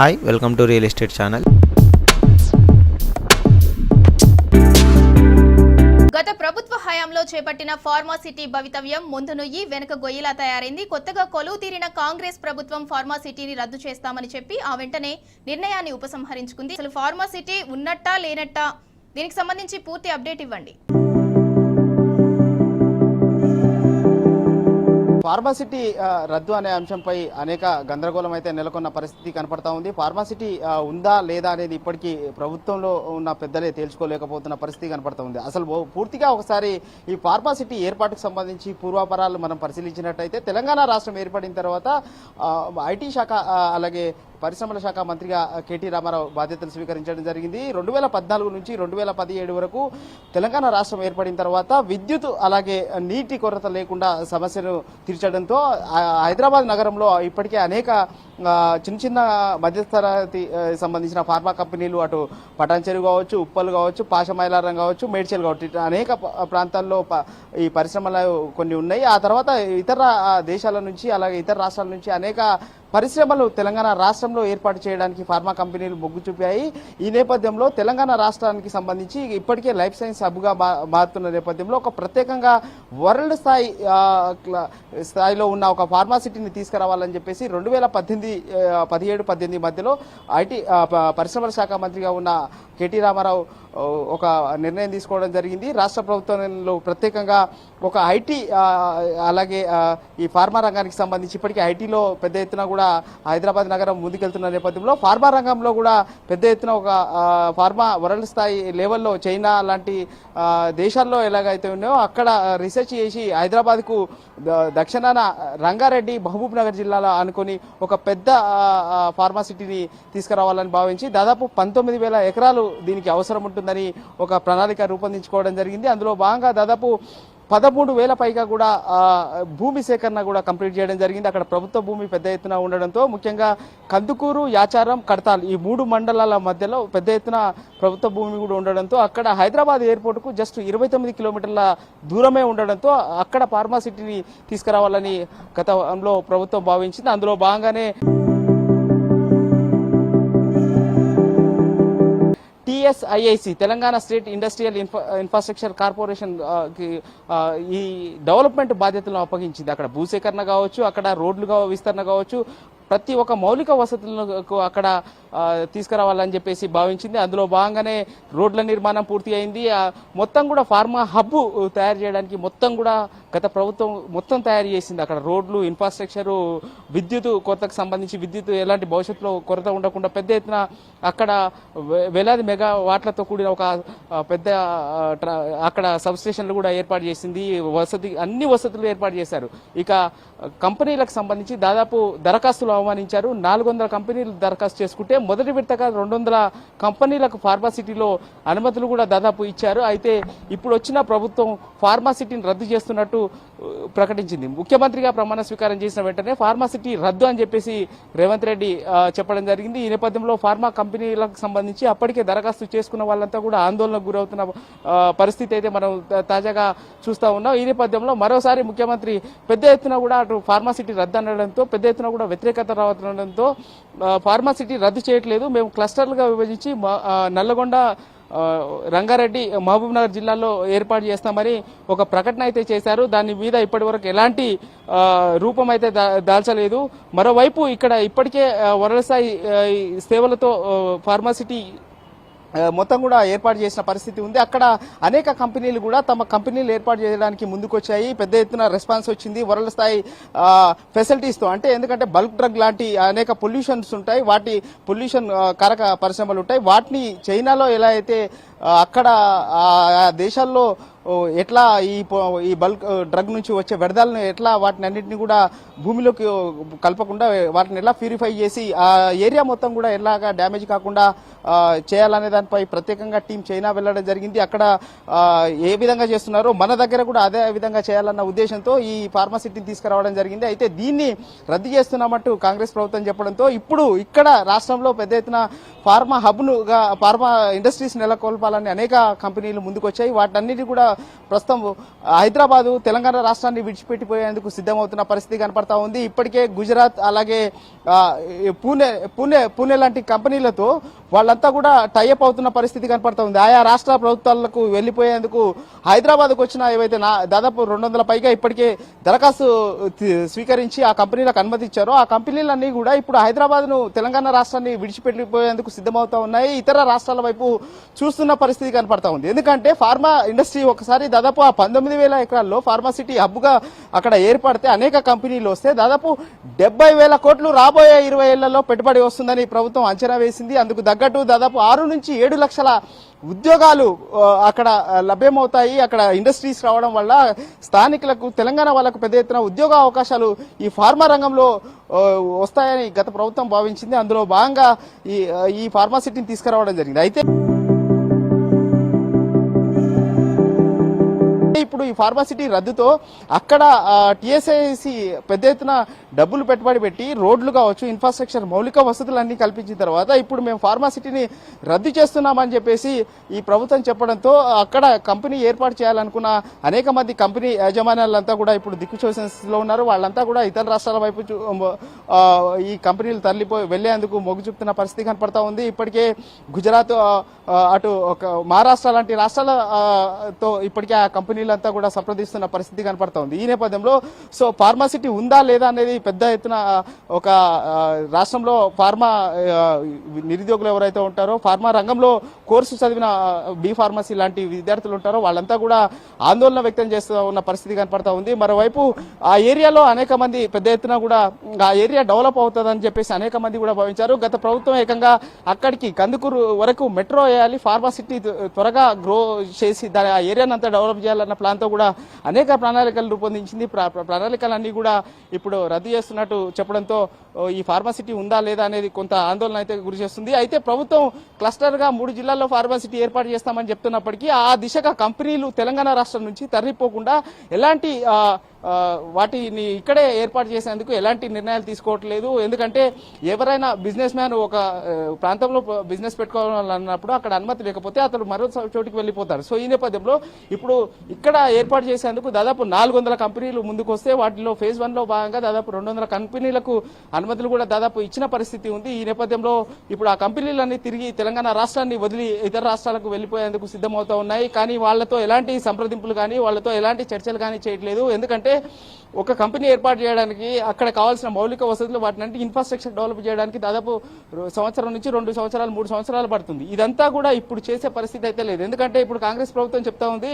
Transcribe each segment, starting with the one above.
Hi welcome to real estate channel గత ప్రభుత్వ హయాంలో చేపట్టిన ఫార్మాసిటీ భవితవ్యం ముందునుయ్యి వెనుక గొయ్యిలా తయారైంది. కొత్తగా కొలువు తీరిన కాంగ్రెస్ ప్రభుత్వం ఫార్మాసిటీని రద్దు చేస్తామని చెప్పి ఆ వెంటనే నిర్ణయాన్ని ఉపసంహరించుకుంది. అసలు ఫార్మాసిటీ ఉన్నట్టా లేనట్టా? దీనికి సంబంధించి పూర్తి అప్డేట్ ఇవ్వండి. ఫార్మాసిటీ రద్దు అనే అంశంపై అనేక గందరగోళం అయితే నెలకొన్న పరిస్థితి కనపడతా ఉంది. ఫార్మాసిటీ ఉందా లేదా అనేది ఇప్పటికీ ప్రభుత్వంలో ఉన్న పెద్దలే తేల్చుకోలేకపోతున్న పరిస్థితి కనపడతా ఉంది. అసలు పూర్తిగా ఒకసారి ఈ ఫార్మాసిటీ ఏర్పాటుకు సంబంధించి పూర్వాపరాలు మనం పరిశీలించినట్టయితే తెలంగాణ రాష్ట్రం ఏర్పడిన తర్వాత ఐటీ శాఖ అలాగే పరిశ్రమల శాఖ మంత్రిగా కేటీ రామారావు బాధ్యతలు స్వీకరించడం జరిగింది. రెండు వేల పద్నాలుగు నుంచి రెండు వేల పదిహేడు వరకు తెలంగాణ రాష్ట్రం ఏర్పడిన తర్వాత విద్యుత్ అలాగే నీటి కొరత లేకుండా సమస్యను తీర్చడంతో హైదరాబాద్ నగరంలో ఇప్పటికే అనేక చిన్న చిన్న మధ్యతరగతి సంబంధించిన ఫార్మా కంపెనీలు అటు పటాన్చెరు కావచ్చు ఉప్పలు కావచ్చు పాషమైలారం కావచ్చు మేడ్చల్ కావచ్చు అనేక ప్రాంతాల్లో ప- ఈ పరిశ్రమలు కొన్ని ఉన్నాయి. ఆ తర్వాత ఇతర దేశాల నుంచి అలాగే ఇతర రాష్ట్రాల నుంచి అనేక పరిశ్రమలు తెలంగాణ రాష్ట్రంలో ఏర్పాటు చేయడానికి ఫార్మా కంపెనీలు మొగ్గు చూపాయి. ఈ నేపథ్యంలో తెలంగాణ రాష్ట్రానికి సంబంధించి ఇప్పటికే లైఫ్ సైన్స్ హబ్గా మారుతున్న నేపథ్యంలో ఒక ప్రత్యేకంగా వరల్డ్ స్థాయి స్థాయిలో ఉన్న ఒక ఫార్మాసిటీని తీసుకురావాలని చెప్పేసి రెండు వేల పద్దెనిమిది పదిహేడు పద్దెనిమిది మధ్యలో ఐటీ పరిశ్రమల శాఖ మంత్రిగా ఉన్న కేటీ రామారావు ఒక నిర్ణయం తీసుకోవడం జరిగింది. రాష్ట్ర ప్రభుత్వంలో ప్రత్యేకంగా ఒక ఐటీ అలాగే ఈ ఫార్మా రంగానికి సంబంధించి ఇప్పటికీ ఐటీలో పెద్ద ఎత్తున కూడా హైదరాబాద్ నగరం ముందుకెళ్తున్న నేపథ్యంలో ఫార్మా రంగంలో కూడా పెద్ద ఎత్తున ఒక ఫార్మా వరల్డ్ స్థాయి లెవెల్లో చైనా లాంటి దేశాల్లో ఎలాగైతే ఉన్నాయో అక్కడ రీసెర్చ్ చేసి హైదరాబాద్కు దక్షిణాన రంగారెడ్డి మహబూబ్ నగర్ జిల్లాలో అనుకొని ఒక పెద్ద ఫార్మా సిటీని ఫార్మాసిటీని తీసుకురావాలని భావించి దాదాపు పంతొమ్మిది వేల ఎకరాలు దీనికి అవసరం ఉంటుందని ఒక ప్రణాళిక రూపొందించుకోవడం జరిగింది. అందులో భాగంగా దాదాపు పదమూడు వేల పైగా కూడా భూమి సేకరణ కూడా కంప్లీట్ చేయడం జరిగింది. అక్కడ ప్రభుత్వ భూమి పెద్ద ఎత్తున ఉండడంతో ముఖ్యంగా కందుకూరు యాచారం కడతాల్ ఈ మూడు మండలాల మధ్యలో పెద్ద ఎత్తున ప్రభుత్వ భూమి కూడా ఉండడంతో అక్కడ హైదరాబాద్ ఎయిర్పోర్ట్కు జస్ట్ ఇరవై తొమ్మిది కిలోమీటర్ల దూరమే ఉండడంతో అక్కడ ఫార్మాసిటీని తీసుకురావాలని గతంలో ప్రభుత్వం భావించింది. అందులో భాగంగానే TSIIC Telangana state industrial infrastructure కార్పొరేషన్కి, ఈ డెవలప్మెంట్ బాధ్యతలను అప్పగించింది. అక్కడ భూసేకరణ కావచ్చు అక్కడ రోడ్లు విస్తరణ కావచ్చు ప్రతి ఒక్క మౌలిక వసతులకు అక్కడ తీసుకురావాలని చెప్పేసి భావించింది. అందులో భాగంగానే రోడ్ల నిర్మాణం పూర్తి అయింది. మొత్తం కూడా ఫార్మా హబ్ తయారు చేయడానికి మొత్తం కూడా గత ప్రభుత్వం మొత్తం తయారు చేసింది. అక్కడ రోడ్లు ఇన్ఫ్రాస్ట్రక్చరు విద్యుత్ కొరతకు సంబంధించి విద్యుత్ ఎలాంటి భవిష్యత్తులో కొరత ఉండకుండా పెద్ద ఎత్తున అక్కడ వే- వేలాది మెగా వాట్లతో కూడిన ఒక పెద్ద అక్కడ సబ్ స్టేషన్లు కూడా ఏర్పాటు చేసింది. వసతి అన్ని వసతులు ఏర్పాటు చేశారు. ఇక కంపెనీలకు సంబంధించి దాదాపు దరఖాస్తులు ఆహ్వానించారు నాలుగు వందల కంపెనీలు దరఖాస్తు చేసుకుంటే మొదటి విడతగా రెండు వందల కంపెనీలకు ఫార్మాసిటీలో అనుమతులు కూడా దాదాపు ఇచ్చారు. అయితే ఇప్పుడు వచ్చిన ప్రభుత్వం ఫార్మాసిటీని రద్దు చేస్తున్నట్టు ప్రకటించింది. ముఖ్యమంత్రిగా ప్రమాణ స్వీకారం చేసిన వెంటనే ఫార్మాసిటీ రద్దు అని చెప్పేసి రేవంత్ రెడ్డి చెప్పడం జరిగింది. ఈ నేపథ్యంలో ఫార్మా కంపెనీలకు సంబంధించి అప్పటికే దరఖాస్తు చేసుకున్న వాళ్ళంతా కూడా ఆందోళనకు గురవుతున్న పరిస్థితి అయితే మనం తాజాగా చూస్తా ఉన్నాం. ఈ నేపథ్యంలో మరోసారి ముఖ్యమంత్రి పెద్ద ఎత్తున కూడా అటు ఫార్మాసిటీ రద్దు అనడంతో పెద్ద ఎత్తున కూడా వ్యతిరేకత రావడంతో ఫార్మాసిటీ రద్దు చేయట్లేదు. మేము క్లస్టర్లుగా విభజించి మా- నల్లగొండ రంగారెడ్డి మహబూబ్ నగర్ జిల్లాలో ఏర్పాటు చేస్తామని ఒక ప్రకటన అయితే చేశారు. దాని మీద ఇప్పటి వరకు ఎలాంటి రూపం అయితే దా- దాల్చలేదు. మరోవైపు ఇక్కడ ఇప్పటికే వరలసాయి స్థాయి సేవలతో ఫార్మాసిటీ మొత్తం కూడా ఏర్పాటు చేసిన పరిస్థితి ఉంది. అక్కడ అనేక కంపెనీలు కూడా తమ కంపెనీలు ఏర్పాటు చేయడానికి ముందుకొచ్చాయి. పెద్ద ఎత్తున రెస్పాన్స్ వచ్చింది. వరల్డ్ స్థాయి ఫెసిలిటీస్తో అంటే ఎందుకంటే బల్క్ డ్రగ్ లాంటి అనేక పొల్యూషన్స్ ఉంటాయి. వాటి పొల్యూషన్ కారక పరిశ్రమలు ఉంటాయి. వాటిని చైనాలో ఎలా అయితే అక్కడ ఆ దేశాల్లో ఎట్లా ఈ ఈ బల్క్ డ్రగ్ నుంచి వచ్చే వ్యర్థాలను ఎట్లా వాటిని అన్నింటినీ కూడా భూమిలోకి కలపకుండా వాటిని ఎలా ప్యూరిఫై చేసి ఆ ఏరియా మొత్తం కూడా ఎలాగా డ్యామేజ్ కాకుండా చేయాలనే దానిపై ప్రత్యేకంగా టీం చైనా వెళ్ళడం జరిగింది. అక్కడ ఏ విధంగా చేస్తున్నారో మన దగ్గర కూడా అదే విధంగా చేయాలన్న ఉద్దేశంతో ఈ ఫార్మాసిటీని తీసుకురావడం జరిగింది. అయితే దీన్ని రద్దు చేస్తున్నామంటూ కాంగ్రెస్ ప్రభుత్వం చెప్పడంతో ఇప్పుడు ఇక్కడ రాష్ట్రంలో పెద్ద ఎత్తున ఫార్మా హబ్నుగా ఫార్మా ఇండస్ట్రీస్ నెలకొల్పాలని అనేక కంపెనీలు ముందుకొచ్చాయి. వాటన్నిటి కూడా ప్రస్తుతం హైదరాబాదు తెలంగాణ రాష్ట్రాన్ని విడిచిపెట్టిపోయేందుకు సిద్ధమవుతున్న పరిస్థితి కనపడతా ఉంది. ఇప్పటికే గుజరాత్ అలాగే పూణే పూణే పూణే లాంటి కంపెనీలతో వాళ్ళంతా కూడా టైఅప్ అవుతున్న పరిస్థితి కనపడతా ఉంది. ఆయా రాష్ట్ర ప్రభుత్వాలకు వెళ్ళిపోయేందుకు హైదరాబాద్కు వచ్చిన ఏవైతే నా దాదాపు రెండు వందల పైగా ఇప్పటికే దరఖాస్తు స్వీకరించి ఆ కంపెనీలకు అనుమతి ఇచ్చారో ఆ కంపెనీలన్నీ కూడా ఇప్పుడు హైదరాబాద్ను తెలంగాణ రాష్ట్రాన్ని విడిచిపెట్టిపోయేందుకు సిద్ధమవుతా ఉన్నాయి. ఇతర రాష్ట్రాల వైపు చూస్తున్న పరిస్థితి కనపడతా ఉంది. ఎందుకంటే ఫార్మా ఇండస్ట్రీ ఒకసారి దాదాపు ఆ పంతొమ్మిది వేల ఎకరాల్లో ఫార్మాసిటీ హబ్గా అక్కడ ఏర్పడితే అనేక కంపెనీలు వస్తే దాదాపు డెబ్బై వేల కోట్లు రాబోయే ఇరవై ఏళ్ళలో పెట్టుబడి వస్తుందని ప్రభుత్వం అంచనా వేసింది. అందుకు తగ్గట్టు దాదాపు ఆరు నుంచి ఏడు లక్షల ఉద్యోగాలు అక్కడ లభ్యమవుతాయి. అక్కడ ఇండస్ట్రీస్ రావడం వల్ల స్థానికులకు తెలంగాణ వాళ్ళకు పెద్ద ఎత్తున ఉద్యోగ అవకాశాలు ఈ ఫార్మా రంగంలో వస్తాయని గత ప్రభుత్వం భావించింది. అందులో భాగంగా ఈ ఈ ఫార్మాసిటీని తీసుకురావడం జరిగింది. అయితే ఇప్పుడు ఈ ఫార్మాసిటీ రద్దుతో అక్కడ టీఎస్ఐసి పెద్ద ఎత్తున డబ్బులు పెట్టుబడి పెట్టి రోడ్లు కావచ్చు ఇన్ఫ్రాస్ట్రక్చర్ మౌలిక వసతులన్నీ కల్పించిన తర్వాత ఇప్పుడు మేము ఫార్మాసిటీని రద్దు చేస్తున్నామని చెప్పేసి ఈ ప్రభుత్వం చెప్పడంతో అక్కడ కంపెనీ ఏర్పాటు చేయాలనుకున్న అనేక మంది కంపెనీ యజమానులంతా కూడా ఇప్పుడు దిక్కుచోసెన్స్లో ఉన్నారు. వాళ్ళంతా కూడా ఇతర రాష్ట్రాల వైపు ఈ కంపెనీలు తరలిపోయి వెళ్ళేందుకు మొగ్గు చూపుతున్న పరిస్థితి కనపడతా ఉంది. ఇప్పటికే గుజరాత్ అటు ఒక మహారాష్ట్ర లాంటి రాష్ట్రాలతో ఇప్పటికే ఆ కంపెనీలంతా కూడా సంప్రదిస్తున్న పరిస్థితి కనపడతా ఉంది. ఈ నేపథ్యంలో సో ఫార్మాసిటీ ఉందా లేదా అనేది పెద్ద ఎత్తున ఒక రాష్ట్రంలో ఫార్మా నిరుద్యోగులు ఎవరైతే ఉంటారో ఫార్మా రంగంలో కోర్సు చదివిన బి ఫార్మసీ లాంటి విద్యార్థులు ఉంటారో వాళ్ళంతా కూడా ఆందోళన వ్యక్తం చేస్తూ ఉన్న పరిస్థితి కనపడతా ఉంది. మరోవైపు ఆ ఏరియాలో అనేక మంది పెద్ద ఎత్తున కూడా ఆ ఏరియా డెవలప్ అవుతుందని చెప్పేసి అనేక మంది కూడా భావించారు. గత ప్రభుత్వం ఏకంగా అక్కడికి కందుకూరు వరకు మెట్రో వేయాలి ఫార్మాసిటీ త్వరగా గ్రో చేసి దాని ఆ ఏరియాను అంతా డెవలప్ చేయాలన్న ప్లాన్తో కూడా అనేక ప్రణాళికలు రూపొందించింది. ప్ర- ప్రణాళికలన్నీ కూడా ఇప్పుడు రద్దు చేస్తున్నట్టు చెప్పడంతో ఈ ఫార్మాసిటీ ఉందా లేదా అనేది కొంత ఆందోళన అయితే గురి చేస్తుంది. అయితే ప్రభుత్వం క్లస్టర్గా మూడు జిల్లాల్లో ఫార్మాసిటీ ఏర్పాటు చేస్తామని చెప్తున్నప్పటికీ ఆ దిశగా కంపెనీలు తెలంగాణ రాష్ట్రం నుంచి తరలిపోకుండా ఎలాంటి వాటిని ఇక్కడే ఏర్పాటు చేసేందుకు ఎలాంటి నిర్ణయాలు తీసుకోవట్లేదు. ఎందుకంటే ఎవరైనా బిజినెస్ మ్యాన్ ఒక ప్రాంతంలో బిజినెస్ పెట్టుకోవాలన్నప్పుడు అక్కడ అనుమతి లేకపోతే అతను మరో చోటికి వెళ్ళిపోతారు. సో ఈ నేపథ్యంలో ఇప్పుడు ఇక్కడ ఏర్పాటు చేసేందుకు దాదాపు నాలుగు వందల కంపెనీలు ముందుకు వస్తే వాటిలో ఫేజ్ వన్లో భాగంగా దాదాపు రెండు వందల కంపెనీలకు అనుమతులు కూడా దాదాపు ఇచ్చిన పరిస్థితి ఉంది. ఈ నేపథ్యంలో ఇప్పుడు ఆ కంపెనీలన్నీ తిరిగి తెలంగాణ రాష్ట్రాన్ని వదిలి ఇతర రాష్ట్రాలకు వెళ్ళిపోయేందుకు సిద్ధమవుతా ఉన్నాయి. కానీ వాళ్ళతో ఎలాంటి సంప్రదింపులు కానీ వాళ్ళతో ఎలాంటి చర్చలు కానీ చేయట్లేదు. ఎందుకంటే ఒక కంపెనీ ఏర్పాటు చేయడానికి అక్కడ కావాల్సిన మౌలిక వసతులు వాటిని ఇన్ఫ్రాస్ట్రక్చర్ డెవలప్ చేయడానికి దాదాపు సంవత్సరం నుంచి రెండు సంవత్సరాలు మూడు సంవత్సరాలు పడుతుంది. ఇదంతా కూడా ఇప్పుడు చేసే పరిస్థితి అయితే లేదు. ఎందుకంటే ఇప్పుడు కాంగ్రెస్ ప్రభుత్వం చెప్తా ఉంది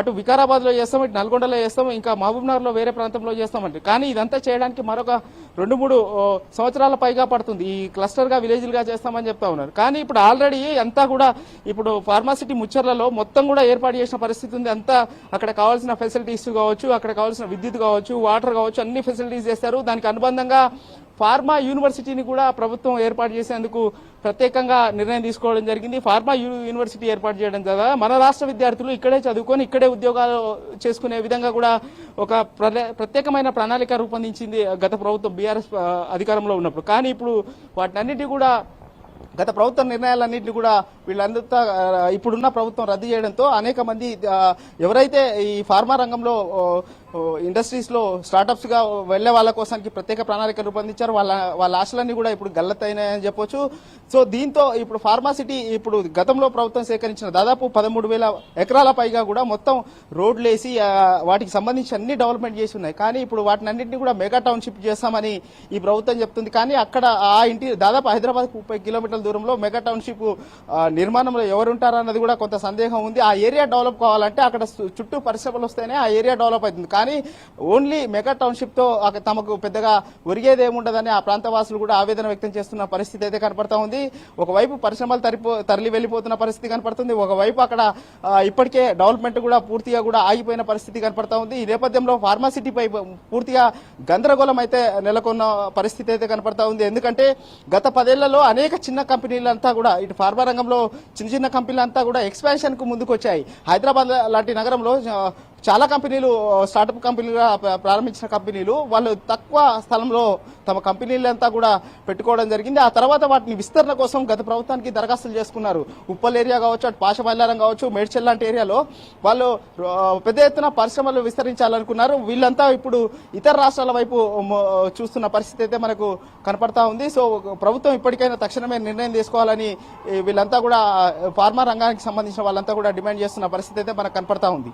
అటు వికారాబాద్లో చేస్తాం ఇటు నల్గొండలో చేస్తాం ఇంకా మహబూబ్నగర్లో వేరే ప్రాంతంలో చేస్తామంటే. కానీ ఇదంతా చేయడానికి మరొక రెండు మూడు సంవత్సరాల పైగా పడుతుంది. ఈ క్లస్టర్గా విలేజ్లుగా చేస్తామని చెప్తా ఉన్నారు. కానీ ఇప్పుడు ఆల్రెడీ అంతా కూడా ఇప్పుడు ఫార్మాసిటీ ముచ్చర్లలో మొత్తం కూడా ఏర్పాటు చేసిన పరిస్థితి ఉంది. అంతా అక్కడ కావాల్సిన ఫెసిలిటీస్ కావచ్చు అక్కడ కావాల్సిన విద్యుత్ కావచ్చు వాటర్ కావచ్చు అన్ని ఫెసిలిటీస్ చేస్తారు. దానికి అనుబంధంగా ఫార్మా యూనివర్సిటీని కూడా ప్రభుత్వం ఏర్పాటు చేసేందుకు ప్రత్యేకంగా నిర్ణయం తీసుకోవడం జరిగింది. ఫార్మా యూ- యూనివర్సిటీ ఏర్పాటు చేయడం ద్వారా మన రాష్ట్ర విద్యార్థులు ఇక్కడే చదువుకొని ఇక్కడే ఉద్యోగాలు చేసుకునే విధంగా కూడా ఒక ప్రలే- ప్రత్యేకమైన ప్రణాళిక రూపొందించింది గత ప్రభుత్వం బీఆర్ఎస్ అధికారంలో ఉన్నప్పుడు. కానీ ఇప్పుడు వాటినన్నిటి కూడా గత ప్రభుత్వ నిర్ణయాలన్నింటినీ కూడా వీళ్ళంతా ఇప్పుడున్న ప్రభుత్వం రద్దు చేయడంతో అనేక మంది ఎవరైతే ఈ ఫార్మా రంగంలో ఇండస్ట్రీస్లో స్టార్టప్స్గా వెళ్ళే వెళ్ళే వాళ్ళ కోసానికి ప్రత్యేక ప్రణాళిక రూపొందించారు వాళ్ళ వాళ్ళ ఆశలన్నీ కూడా ఇప్పుడు గల్లతైనాయని చెప్పొచ్చు. సో దీంతో ఇప్పుడు ఫార్మాసిటీ ఇప్పుడు గతంలో ప్రభుత్వం సేకరించిన దాదాపు పదమూడు వేల ఎకరాల పైగా కూడా మొత్తం రోడ్లు వేసి వాటికి సంబంధించి అన్ని డెవలప్మెంట్ చేసి ఉన్నాయి. కానీ ఇప్పుడు వాటిని అన్నింటినీ కూడా మెగా టౌన్షిప్ చేస్తామని ఈ ప్రభుత్వం చెప్తుంది. కానీ అక్కడ ఆ ఇంటి దాదాపు హైదరాబాద్ ముప్పై కిలోమీటర్ల దూరంలో మెగా టౌన్షిప్ నిర్మాణంలో ఎవరు ఉంటారన్నది కూడా కొంత సందేహం ఉంది. ఆ ఏరియా డెవలప్ కావాలంటే అక్కడ చుట్టూ పరిశ్రమలు వస్తేనే ఆ ఏరియా డెవలప్ అవుతుంది. కానీ ఓన్లీ మెగా టౌన్షిప్తో తమకు పెద్దగా ఒరిగేది ఏముండదని ఆ ప్రాంత వాసులు కూడా ఆవేదన వ్యక్తం చేస్తున్న పరిస్థితి అయితే కనపడతా ఉంది. ఒకవైపు పరిశ్రమలు తరిపో తరలి వెళ్ళిపోతున్న పరిస్థితి కనపడుతుంది. ఒకవైపు అక్కడ ఇప్పటికే డెవలప్మెంట్ కూడా పూర్తిగా కూడా ఆగిపోయిన పరిస్థితి కనపడతా ఉంది. ఈ నేపథ్యంలో ఫార్మాసిటీపై పూర్తిగా గందరగోళం అయితే నెలకొన్న పరిస్థితి అయితే కనపడతా ఉంది. ఎందుకంటే గత పదేళ్ళలో అనేక చిన్న కంపెనీలంతా కూడా ఇటు ఫార్మా రంగంలో చిన్న చిన్న కంపెనీలంతా కూడా ఎక్స్పాన్షన్కు ముందుకు వచ్చాయి హైదరాబాద్ లాంటి నగరంలో చాలా కంపెనీలు స్టార్టప్ కంపెనీలుగా ప్రారంభించిన కంపెనీలు వాళ్ళు తక్కువ స్థలంలో తమ కంపెనీలంతా కూడా పెట్టుకోవడం జరిగింది. ఆ తర్వాత వాటిని విస్తరణ కోసం గత ప్రభుత్వానికి దరఖాస్తులు చేసుకున్నారు. ఉప్పల్ ఏరియా కావచ్చు అటు పాషమల్లారం కావచ్చు మేడ్చల్ లాంటి ఏరియాలో వాళ్ళు పెద్ద ఎత్తున పరిశ్రమలు విస్తరించాలనుకున్నారు. వీళ్ళంతా ఇప్పుడు ఇతర రాష్ట్రాల వైపు చూస్తున్న పరిస్థితి అయితే మనకు కనపడతా ఉంది. సో ప్రభుత్వం ఇప్పటికైనా తక్షణమే నిర్ణయం తీసుకోవాలని వీళ్ళంతా కూడా ఫార్మా రంగానికి సంబంధించిన వాళ్ళంతా కూడా డిమాండ్ చేస్తున్న పరిస్థితి అయితే మనకు కనపడతా ఉంది.